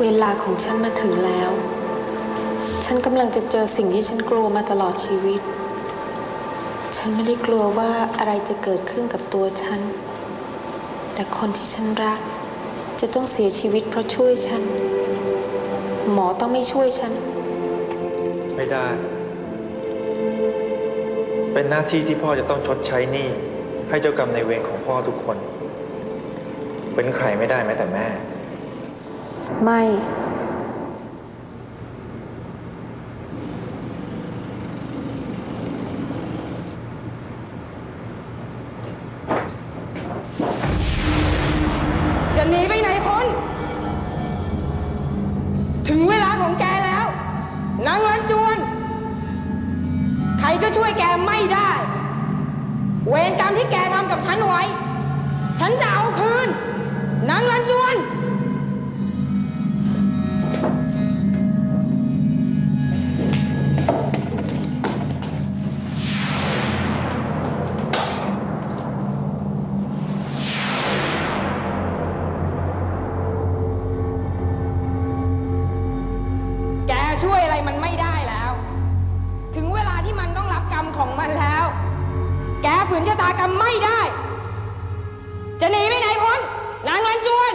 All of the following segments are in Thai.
เวลาของฉันมาถึงแล้ว ฉันกำลังจะเจอสิ่งที่ฉันกลัวมาตลอดชีวิต ฉันไม่ได้กลัวว่าอะไรจะเกิดขึ้นกับตัวฉัน แต่คนที่ฉันรัก จะต้องเสียชีวิตเพราะช่วยฉัน หมอต้องไม่ช่วยฉัน ไม่ได้ เป็นหน้าที่ที่พ่อจะต้องชดใช้หนี้ให้เจ้ากรรมในายเวรของพ่อทุกคน เป็นใครไม่ได้แม้แต่แม่ ไม่ จะหนีไปไหนพ้น ถึงเวลาของแกแล้วนางรันจวน ใครก็ช่วยแกไม่ได้ เวรกรรมที่แกทำกับฉันไว้ ฉันจะเอาคืน นางรันจวน แกช่วยอะไรมันไม่ได้แล้ว ถึงเวลาที่มันต้องรับกรรมของมันแล้ว แกฝืนชะตากรรมไม่ได้ จะหนีไปไหนพ้นนางเงินจวน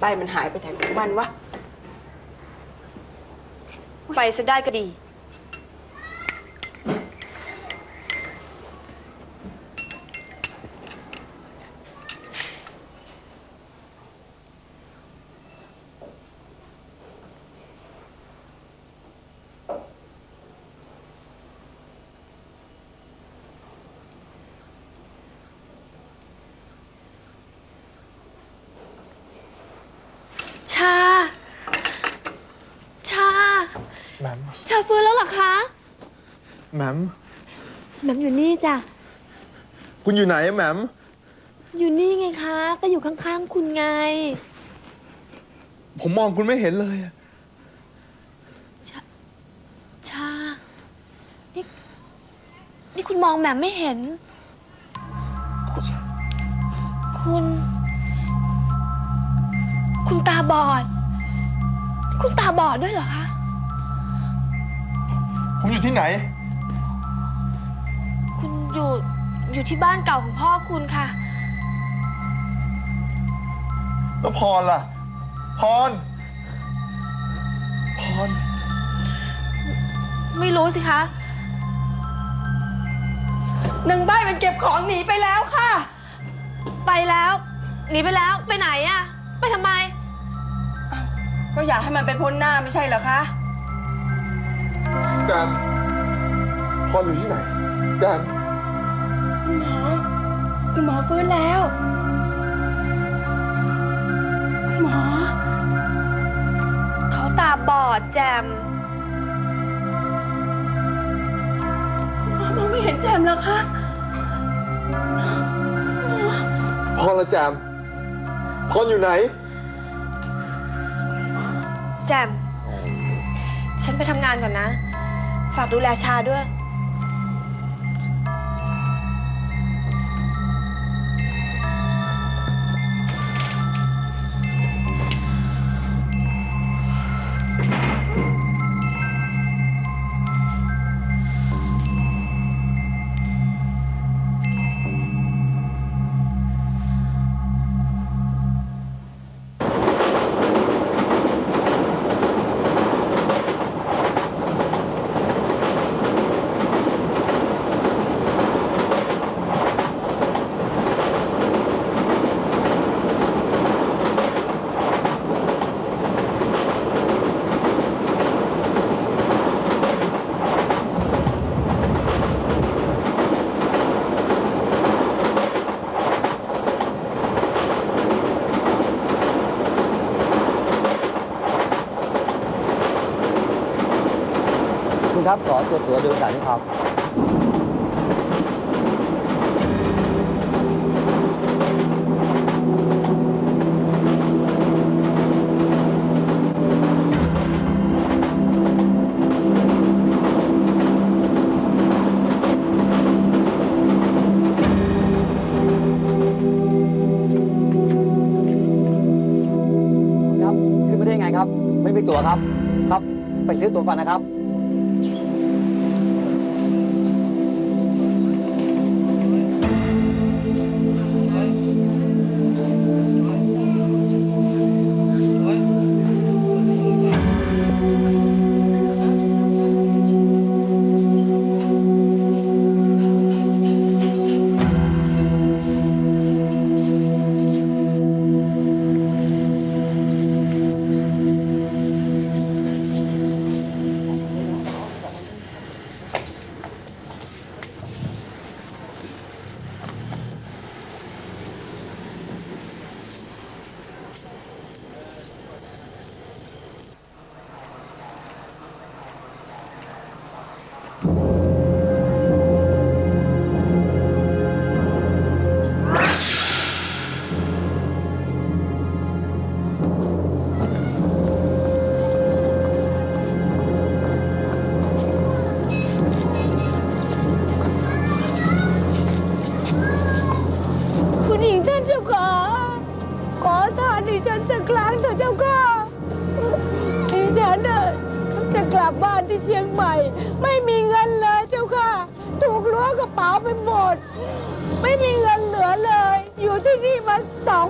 ใบมันหายไปไหนของมันวะ ไปซะได้ก็ดี ชา ชา แหมม ชาฟื้นแล้วเหรอคะแหมมแหม่มอยู่นี่จ้ะ คุณอยู่ไหนอะแหมมอยู่นี่ไงคะ ก็อยู่ข้างๆ คุณไง ผมมองคุณไม่เห็นเลยชา นี่ นี่คุณมองแหม่มไม่เห็น คุณ คุณคุณตาบอด คุณตาบอดด้วยเหรอคะ ผมอยู่ที่ไหน คุณอยู่อยู่ที่บ้านเก่าของพ่อคุณค่ะ แล้วพรล่ะ พร พร ไม่รู้สิคะนางใบมันเก็บของหนีไปแล้วค่ะ ไปแล้ว หนีไปแล้วไปไหนอะไปทำไม ก็อยากให้มันไปพ้นหน้าไม่ใช่เหรอคะ แจมพรอยู่ที่ไหน แจมคุณหมอ คุณหมอฟื้นแล้ว คุณหมอ เขาตาบอดแจมหมอมองไม่เห็นแจมแล้วคะพรละแจมพรอยู่ไหน แจม ฉันไปทำงานก่อนนะ ฝากดูแลชาด้วย ครับ ขอตัวตั๋วโดยสารครับครับ ไม่มีตั๋วครับ ครับ ไปซื้อตั๋วก่อนนะครับ ฉันสักครั้งเถอะเจ้าค่ะดิฉันน่ะจะกลับบ้านที่เชียงใหม่ ไม่มีเงินเลยเจ้าค่ะ ถูกล้วงกระเป๋าไปหมด ไม่มีเงินเหลือเลย อยู่ที่นี่มาสอง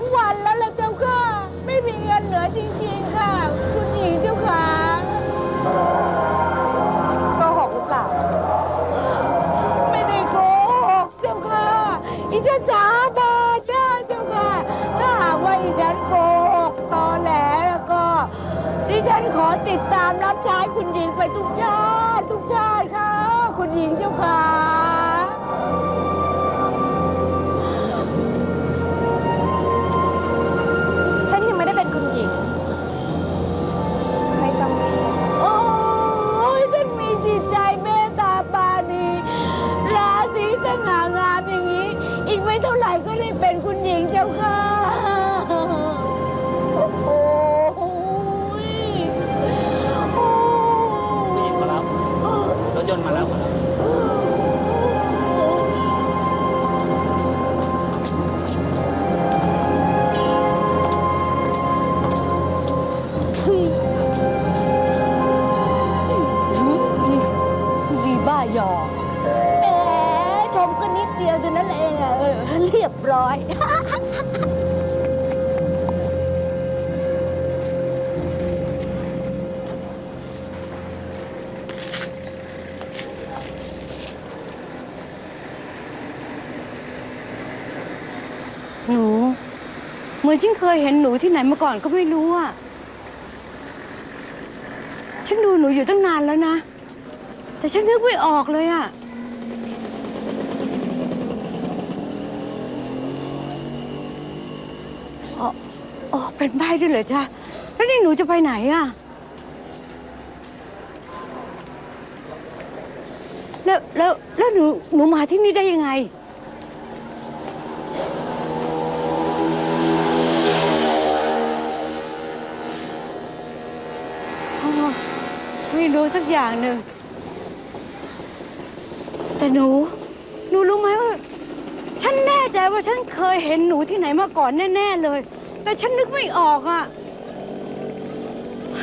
ฉันขอติดตามรับใช้คุณหญิงไปทุกชาติ ทุกชาติค่ะ คุณหญิงเจ้าค่ะฉันยังไม่ได้เป็นคุณหญิงไม่ต้องรีบโอ้ยฉันมีจิตใจเมตตาปราณีราศีสง่างามอย่างนี้ อีกไม่เท่าไหร่ก็ได้เป็นคุณหญิงเจ้าค่ะ รถ เหมือนฉันเคยเห็นหนูที่ไหนมาก่อนก็ไม่รู้อะ ฉันดูหนูอยู่ตั้งนานแล้วนะ แต่ฉันนึกไม่ออกเลยอะ อ๋ออ๋อเป็นใบด้วยเหรอจ๊ะ แล้วนี่หนูจะไปไหนอะ แล้วแล้วแล้วหนูหนูมาที่นี่ได้ยังไง อ๋อ ไม่รู้สักอย่างหนึ่ง แต่หนู หนูรู้ไหมว่า ฉันแน่ใจว่าฉันเคยเห็นหนูที่ไหนมาก่อนแน่ ๆ เลย แต่ฉันนึกไม่ออกอะ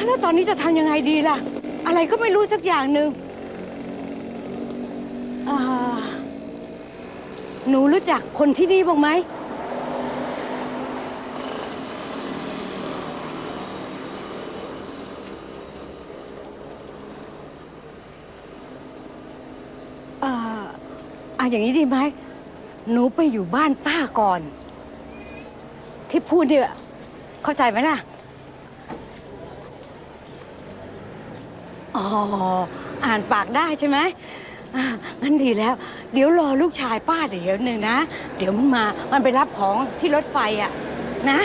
แล้วตอนนี้จะทำยังไงดีล่ะ อะไรก็ไม่รู้สักอย่างหนึ่งหนูรู้จักคนที่นี่บ้างไหม อะอย่างนี้ดีไหมหนูไปอยู่บ้านป้าก่อน ที่พูดเนี่ยเข้าใจไหมล่ะ อ๋อ อ่านปากได้ใช่ไหมอะงั้นดีแล้ว เดี๋ยวรอลูกชายป้าเดี๋ยวหนึ่งนะ เดี๋ยวมันมา มันไปรับของที่รถไฟอะ นะ